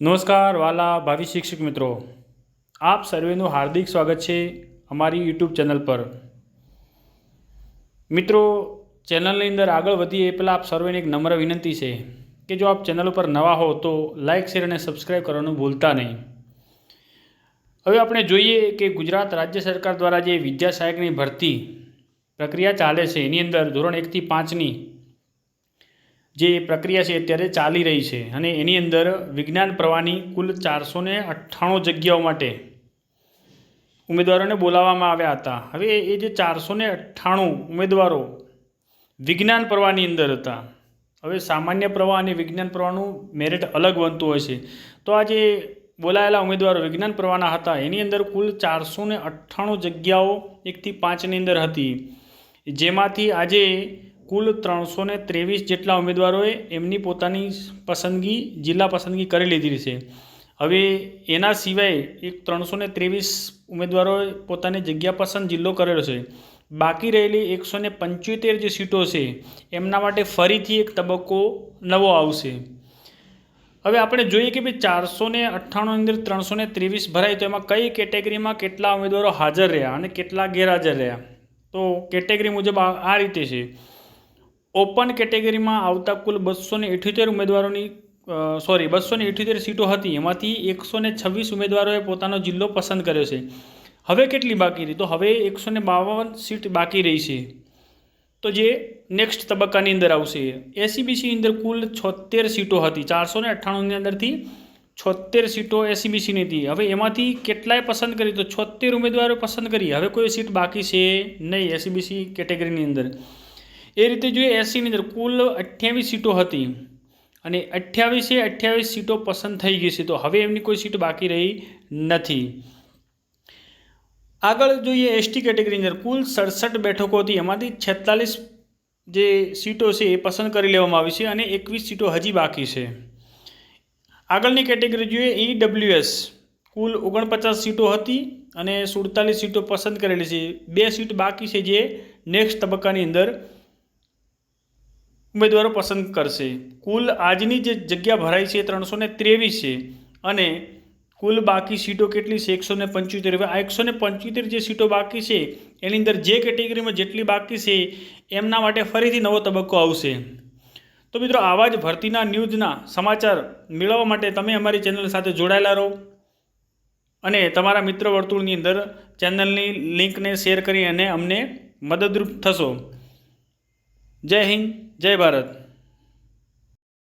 નમસ્કાર વાલા ભાવિ શિક્ષક મિત્રો. આપ સર્વેનું હાર્દિક સ્વાગત છે અમારી યુટ્યુબ ચેનલ પર. મિત્રો, ચેનલની અંદર આગળ વધીએ એ પહેલાં આપ સર્વેને એક નમ્ર વિનંતી છે કે જો આપ ચેનલ ઉપર નવા હો તો લાઇક શેર અને સબસ્ક્રાઈબ કરવાનું ભૂલતા નહીં. હવે આપણે જોઈએ કે ગુજરાત રાજ્ય સરકાર દ્વારા જે વિદ્યા સહાયકની ભરતી પ્રક્રિયા ચાલે છે, એની અંદર ધોરણ એકથી પાંચની જે પ્રક્રિયા છે અત્યારે ચાલી રહી છે અને એની અંદર વિજ્ઞાન પ્રવાહની કુલ ચારસો ને અઠ્ઠાણું જગ્યાઓ માટે ઉમેદવારોને બોલાવવામાં આવ્યા હતા. હવે એ જે ચારસો ને અઠ્ઠાણું ઉમેદવારો વિજ્ઞાન પ્રવાહની અંદર હતા. હવે સામાન્ય પ્રવાહ અને વિજ્ઞાન પ્રવાહનું મેરિટ અલગ બનતું હોય છે. તો આ જે બોલાયેલા ઉમેદવારો વિજ્ઞાન પ્રવાહના હતા, એની અંદર કુલ ચારસો ને અઠ્ઠાણું જગ્યાઓ એકથી પાંચની અંદર હતી. જેમાંથી આજે કુલ ત્રણસો ને ત્રેવીસ જેટલા ઉમેદવારોએ એમની પોતાની પસંદગી, જિલ્લા પસંદગી કરી લીધી છે. હવે એના સિવાય એક ત્રણસો ને ત્રેવીસ ઉમેદવારોએ પોતાની જગ્યા પસંદ જિલ્લો કરેલો છે. બાકી રહેલી એકસો ને પંચોતેર જે સીટો છે, એમના માટે ફરીથી એક તબક્કો નવો આવશે. હવે આપણે જોઈએ કે ભાઈ ચારસો ને અઠ્ઠાણું અંદર ત્રણસો ને ત્રેવીસ ભરાય તો એમાં કઈ કેટેગરીમાં કેટલા ઉમેદવારો હાજર રહ્યા અને કેટલા ગેરહાજર રહ્યા? તો કેટેગરી મુજબ આ રીતે છે. ઓપન કેટેગરીમાં આવતા કુલ બસો ને ઉમેદવારોની સોરી બસો ને સીટો હતી. એમાંથી એકસો ને છવ્વીસ ઉમેદવારોએ પોતાનો જિલ્લો પસંદ કર્યો છે. હવે કેટલી બાકી રહી? તો હવે એકસો ને બાવન સીટ બાકી રહી છે. તો જે નેક્સ્ટ તબક્કાની અંદર આવશે. એસીબીસીની અંદર કુલ છોતેર સીટો હતી. ચારસો ને અઠ્ઠાણુંની અંદરથી છોતેર સીટો એસીબીસીની હતી. હવે એમાંથી કેટલાય પસંદ કરી? તો છોતેર ઉમેદવારો પસંદ કરી. હવે કોઈ સીટ બાકી છે નહીં એસીબીસી કેટેગરીની અંદર. એ રીતે જોઈએ એસસીની અંદર કુલ અઠ્યાવીસ સીટો હતી અને અઠ્યાવીસે અઠ્યાવીસ સીટો પસંદ થઈ ગઈ છે, તો હવે એમની કોઈ સીટ બાકી રહી નથી. આગળ જોઈએ એસટી કેટેગરીની અંદર, કુલ સડસઠ બેઠકો હતી, એમાંથી છેતાલીસ જે સીટો છે એ પસંદ કરી લેવામાં આવી છે અને એકવીસ સીટો હજી બાકી છે. આગળની કેટેગરી જોઈએ, ઈડબ્લ્યુએસ, કુલ ઓગણપચાસ સીટો હતી અને સુડતાલીસ સીટો પસંદ કરેલી છે. બે સીટ બાકી છે જે નેક્સ્ટ તબક્કાની અંદર ઉમેદવારો પસંદ કરશે. કુલ આજની જે જગ્યા ભરાઈ છે એ ત્રણસો ને ત્રેવીસ છે અને કુલ બાકી સીટો કેટલી છે? એકસો ને પંચોતેર. હવે આ એકસો પંચોતેર જે સીટો બાકી છે, એની અંદર જે કેટેગરીમાં જેટલી બાકી છે, એમના માટે ફરીથી નવો તબક્કો આવશે. તો મિત્રો, આવા જ ભરતીના ન્યૂઝના સમાચાર મેળવવા માટે તમે અમારી ચેનલ સાથે જોડાયેલા રહો. અને તમારા મિત્ર વર્તુળની અંદર ચેનલની લિંકને શેર કરી અને અમને મદદરૂપ થશો. જય હિન્દ જય ભારત.